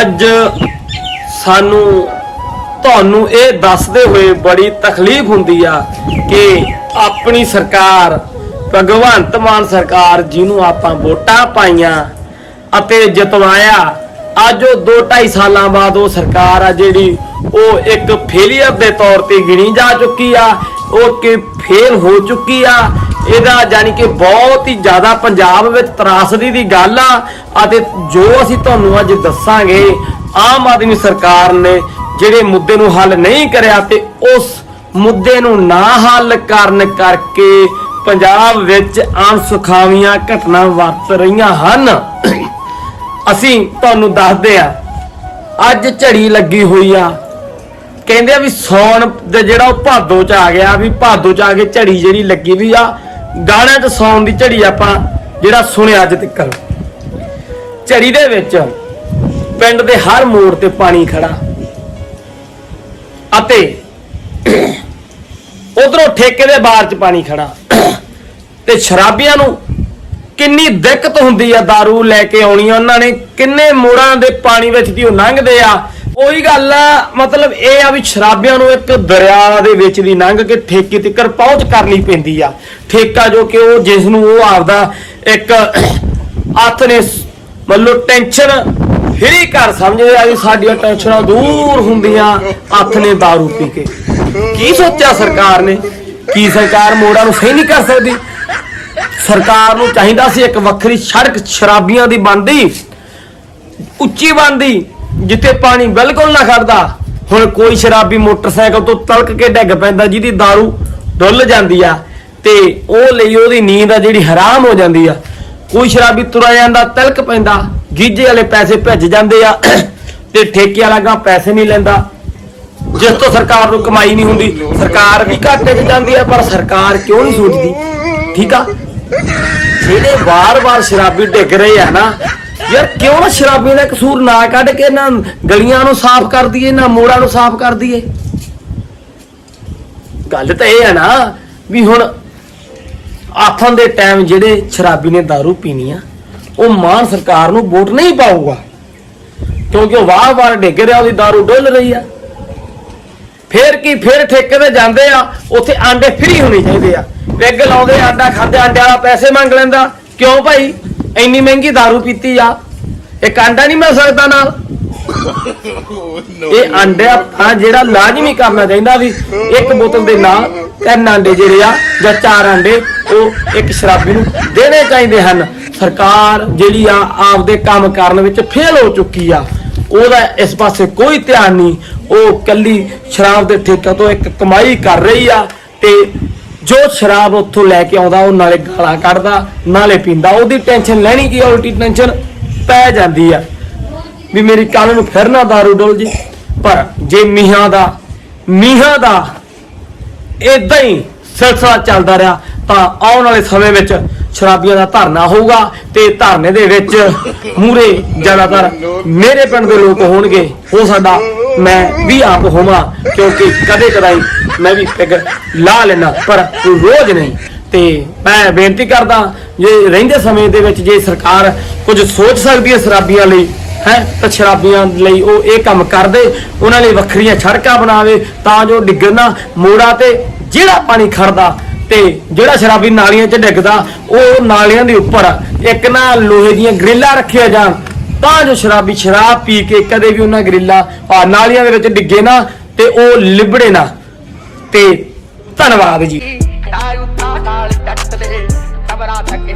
ਅੱਜ ਸਾਨੂੰ ਤੁਹਾਨੂੰ ਇਹ ਦੱਸਦੇ ਹੋਏ ਬੜੀ ਤਕਲੀਫ ਹੁੰਦੀ ਆ ਕਿ ਆਪਣੀ ਸਰਕਾਰ, ਭਗਵੰਤ ਮਾਨ ਸਰਕਾਰ ਜਿਹਨੂੰ ਆਪਾਂ ਵੋਟਾਂ ਪਾਈਆਂ ਅਤੇ ਜਿਤਵਾਇਆ, ਅੱਜ ਉਹ 2.5 ਸਾਲਾਂ ਬਾਅਦ ਉਹ ਸਰਕਾਰ ਆ ਜਿਹੜੀ ਉਹ ਇੱਕ ਫੇਲੀਅਰ ਦੇ ਤੌਰ ਤੇ ਗਿਣੀ ਜਾ ਚੁੱਕੀ ਆ, ਉਹ ਕਿ ਫੇਲ ਹੋ ਚੁੱਕੀ ਆ ਇਹਦਾ ਯਾਨੀ ਕਿ ਬਹੁਤ ਹੀ ਜ਼ਿਆਦਾ ਪੰਜਾਬ ਵਿੱਚ ਤਰਾਸਦੀ ਦੀ ਗੱਲ ਆ, ਅਤੇ ਜੋ ਅਸੀਂ ਤੁਹਾਨੂੰ ਅੱਜ ਦੱਸਾਂਗੇ, ਆਮ ਆਦਮੀ ਸਰਕਾਰ ਨੇ ਜਿਹੜੇ ਮੁੱਦੇ ਨੂੰ ਹੱਲ ਨਹੀਂ ਕਰਿਆ ਤੇ ਉਸ ਮੁੱਦੇ ਨੂੰ ਨਾ ਹੱਲ ਕਰਨ ਕਰਕੇ ਪੰਜਾਬ ਵਿੱਚ ਆਮ ਸੁਖਾਵੀਆਂ ਘਟਨਾ ਵਾਪਰ ਰਹੀਆਂ ਹਨ। ਅਸੀਂ ਤੁਹਾਨੂੰ ਦੱਸਦੇ ਆ, ਅੱਜ ਝੜੀ ਲੱਗੀ ਹੋਈ ਆ। ਕਹਿੰਦੇ ਆ ਵੀ ਸੌਣ ਦੇ ਜਿਹੜਾ ਉਹ ਭਾਦੋ ਚ ਆ ਗਿਆ, ਵੀ ਭਾਦੋ ਚ ਆ ਕੇ ਝੜੀ ਜਿਹੜੀ ਲੱਗੀ ਵੀ ਆ ਗਾਣਿਆਂ ਚ ਸੌਣ ਦੀ ਝੜੀ ਆਪਾਂ ਜਿਹੜਾ ਸੁਣਿਆ ਅੱਜ ਤੱਕ। ਝੜੀ ਦੇ ਵਿੱਚ ਪਿੰਡ ਦੇ ਹਰ ਮੋੜ ਤੇ ਪਾਣੀ ਖੜਾ। ਅਤੇ ਉਧਰੋਂ ਠੇਕੇ ਦੇ ਬਾਰ ਚ ਪਾਣੀ ਖੜਾ। ਤੇ ਸ਼ਰਾਬੀਆਂ ਨੂੰ ਕਿੰਨੀ ਦਿੱਕਤ ਹੁੰਦੀ ਆ दारू ਲੈ ਕੇ ਆਉਣੀ ਆ। ਉਹਨਾਂ ਨੇ ਕਿੰਨੇ ਮੋੜਾਂ ਦੇ ਪਾਣੀ ਵਿੱਚ ਦੀ ਉਹ ਲੰਘਦੇ ਆ। ਉਹੀ ਗੱਲ ਆ, ਮਤਲਬ ਇਹ ਆ ਵੀ ਸ਼ਰਾਬਿਆਂ ਨੂੰ ਇੱਕ ਦਰਿਆ ਦੇ ਵਿੱਚ ਦੀ ਲੰਘ ਕੇ ਠੇਕੇ ਤੱਕ ਪਹੁੰਚ ਕਰਨੀ ਪੈਂਦੀ ਆ। ਠੇਕਾ ਜੋ ਕਿ ਉਹ ਜਿਸ ਨੂੰ ਉਹ ਆਪਦਾ ਇੱਕ ਹੱਥ ਨੇ ਸ- ਮਤਲਬ ਟੈਨਸ਼ਨ ਫਰੀ ਕਰ ਸਮਝਦੇ ਆ ਵੀ ਸਾਡੀਆਂ ਟੈਨਸ਼ਨਾਂ ਦੂਰ ਹੁੰਦੀਆਂ, ਹੱਥ ਨੇ दारू ਪੀ ਕੇ। ਕੀ ਸੋਚਿਆ ਸਰਕਾਰ ਨੇ? ਕੀ ਸਰਕਾਰ ਮੋੜਾਂ ਨੂੰ ਸਹੀ ਨਹੀਂ ਕਰ ਸਕਦੀ? ਸਰਕਾਰ ਨੂੰ ਚਾਹੀਦਾ ਸੀ ਇੱਕ ਵੱਖਰੀ ਸੜਕ ਸ਼ਰਾਬੀਆਂ ਦੀ ਬਣਦੀ, ਉੱਚੀ ਬਣਦੀ ਜਿੱਥੇ ਪਾਣੀ ਬਿਲਕੁਲ ਨਾ ਖੜਦਾ, ਹੁਣ ਕੋਈ ਸ਼ਰਾਬੀ ਮੋਟਰਸਾਈਕਲ ਤੋਂ ਤਲਕ ਕੇ ਡਿੱਗ ਪੈਂਦਾ, ਜਿਹਦੀ दारू ਡੁੱਲ ਜਾਂਦੀ ਆ, ਤੇ ਉਹ ਲਈ ਉਹਦੀ ਨੀਂਦ ਆ ਜਿਹੜੀ ਹਰਾਮ ਹੋ ਜਾਂਦੀ ਆ। ਕੋਈ ਸ਼ਰਾਬੀ ਤੁਰਿਆ ਜਾਂਦਾ, ਤਿਲਕ ਪੈਂਦਾ ਗੀਜੇ ਵਾਲੇ ਪੈਸੇ ਭੱਜ ਜਾਂਦੇ ਆ, ਤੇ ਠੇਕੇ ਵਾਲਾ ਗਾਂ ਪੈਸੇ ਨਹੀਂ ਲੈਂਦਾ। ਜਿਸ ਤੋਂ ਸਰਕਾਰ ਨੂੰ ਕਮਾਈ ਨਹੀਂ ਹੁੰਦੀ, ਸਰਕਾਰ ਵੀ ਘਾਟੇ 'ਚ ਜਾਂਦੀ ਹੈ ਪਰ ਸਰਕਾਰ ਕਿਉਂ ਨਹੀਂ ਸੋਚਦੀ? ਠੀਕ ਆ? ਜਿਹੜੇ ਵਾਰ-ਵਾਰ ਸ਼ਰਾਬੀ ਡਿੱਗ ਰਹੇ ਆ ਨਾ ਯਾਰ ਕਿਉਂ ਨਾ ਸ਼ਰਾਬੀ ਦਾ ਕਸੂਰ ਨਾ ਕੱਢ ਕੇ ਨਾ ਗਲੀਆਂ ਨੂੰ ਸਾਫ਼ ਕਰ ਦਈਏ ਨਾ ਮੋੜਾਂ ਨੂੰ ਸਾਫ਼ ਕਰ ਦਈਏ ਗੱਲ ਤਾਂ ਇਹ ਹੈ ਨਾ ਵੀ ਹੁਣ ਆਥਣ ਦੇ ਟਾਈਮ ਜਿਹੜੇ ਸ਼ਰਾਬੀ ਨੇ दारू ਪੀਣੀ ਆ ਉਹ ਮਾਨ ਸਰਕਾਰ ਨੂੰ ਵੋਟ ਨਹੀਂ ਪਾਊਗਾ ਕਿਉਂਕਿ ਉਹ ਵਾਰ-ਵਾਰ ਡਿੱਗ ਰਿਹਾ ਉਹਦੀ दारू ਡੁੱਲ ਰਹੀ ਆ ਫੇਰ ਕੀ ਫੇਰ ਠੇਕੇ ਤੇ ਜਾਂਦੇ ਆ ਉੱਥੇ ਆਂਡੇ ਫ੍ਰੀ ਹੋਣੇ ਚਾਹੀਦੇ ਆ ਪੈਗ ਲਾਉਂਦੇ ਆਂਡਾ ਖਾਂਦੇ ਆਂਡੇ ਵਾਲਾ ਪੈਸੇ ਮੰਗ ਲੈਂਦਾ ਕਿਉਂ ਭਾਈ ਇੰਨੀ ਮਹਿੰਗੀ दारू ਪੀਤੀ ਆ। ਇੱਕ ਆਂਡਾ ਨਹੀਂ ਮਿਲ ਸਕਦਾ ਨਾਲ। ਇਹ ਆਂਡਾ ਆ ਜਿਹੜਾ ਲਾਜ਼ਮੀ ਕਰਨਾ ਚਾਹੀਦਾ ਵੀ ਇੱਕ ਬੋਤਲ ਦੇ ਨਾਲ ਤਿੰਨ ਆਂਡੇ ਜਿਹੜੇ ਆ, ਜਾਂ ਚਾਰ ਆਂਡੇ ਉਹ ਇੱਕ ਸ਼ਰਾਬੀ ਨੂੰ ਦੇਣੇ ਚਾਹੀਦੇ ਹਨ। ਸਰਕਾਰ ਜਿਹੜੀ ਆ, ਆਪਦੇ ਕੰਮ ਕਰਨ ਵਿੱਚ ਫੇਲ ਹੋ ਚੁੱਕੀ ਆ। ਉਹਦਾ ਇਸ ਪਾਸੇ ਕੋਈ ਧਿਆਨ ਨਹੀਂ। ਉਹ ਕੱਲੀ ਸ਼ਰਾਬ ਦੇ ਠੇਕੇ ਤੋਂ ਇੱਕ ਕਮਾਈ ਕਰ ਰਹੀ ਆ ਤੇ ਜੋ ਸ਼ਰਾਬ ਉੱਥੋਂ ਲੈ ਕੇ ਆਉਂਦਾ, ਉਹ ਨਾਲੇ ਗਾਲਾਂ ਕੱਢਦਾ, ਨਾਲੇ ਪੀਂਦਾ। ਉਹਦੀ ਟੈਨਸ਼ਨ ਲੈਣੀ ਕੀ ਉਲਟੀ ਟੈਨਸ਼ਨ ਪੈ ਜਾਂਦੀ ਆ। ਵੀ ਮੇਰੀ ਕੱਲ ਨੂੰ ਫਿਰ ਨਾ दारू ਡੋਲ ਜੇ। ਪਰ ਜੇ ਮੀਹਾਂ ਦਾ ਮੀਹਾਂ ਦਾ ਇਦਾਂ ਹੀ ਸਿਲਸਿਲਾ ਚੱਲਦਾ ਰਿਹਾ, ਤਾਂ ਆਉਣ ਵਾਲੇ ਸਮੇਂ ਵਿੱਚ ਸ਼ਰਾਬੀਆਂ ਦਾ ਧਰਨਾ ਹੋਊਗਾ ਤੇ ਧਰਨੇ ਦੇ ਵਿੱਚ ਮੂਰੇ ਜ਼ਿਆਦਾਤਰ ਮੇਰੇ ਪਿੰਡ ਦੇ ਲੋਕ ਹੋਣਗੇ। ਉਹ ਸਾਡਾ ਮੈਂ ਵੀ ਆਪ ਹੋਵਾਂ, ਕਿਉਂਕਿ ਕਦੇ ਕਦਾਈ ਮੈਂ ਵੀ ਪਿਗ ਲਾ ਲੈਣਾ ਪਰ ਰੋਜ਼ ਨਹੀਂ। ਤੇ ਮੈਂ ਬੇਨਤੀ ਕਰਦਾ, ਜੇ ਰਹਿੰਦੇ ਸਮੇਂ ਦੇ ਵਿੱਚ ਜੇ ਸਰਕਾਰ ਕੁਝ ਸੋਚ ਸਕਦੀ ਹੈ ਸ਼ਰਾਬੀਆਂ ਲਈ, ਹੈ, ਤਾਂ ਸ਼ਰਾਬੀਆਂ ਲਈ ਉਹ ਇਹ ਕੰਮ ਕਰਦੇ, ਉਹਨਾਂ ਲਈ ਵੱਖਰੀਆਂ ਸੜਕਾਂ ਬਣਾਵੇ, ਤਾਂ ਜੋ ਡਿੱਗਣਾ ਮੋੜਾ ਤੇ ਜਿਹੜਾ ਪਾਣੀ ਖੜਦਾ ਤੇ ਜਿਹੜਾ ਸ਼ਰਾਬੀ ਨਾਲੀਆਂ 'ਚ ਡਿੱਗਦਾ, ਉਹ ਨਾਲੀਆਂ ਦੇ ਉੱਪਰ ਇੱਕ ਨਾ ਲੋਹੇ ਦੀਆਂ ਗ੍ਰਿਲਾਂ ਰੱਖੀਆਂ ਜਾਣ। ਤਾਂ ਜੋ ਸ਼ਰਾਬੀ ਸ਼ਰਾਬ ਪੀ ਕੇ ਕਦੇ ਵੀ ਉਹਨਾਂ ਗਰੀਲਾ ਆ ਨਾਲੀਆਂ ਦੇ ਵਿੱਚ ਡਿੱਗੇ ਨਾ ਤੇ ਉਹ ਲਿਬੜੇ ਨਾ। ਤੇ ਧੰਨਵਾਦ ਜੀ। ਦਾਰੂ ਜੱਟ ਦੇ ਖਬਰਾਂ ਥੱਕ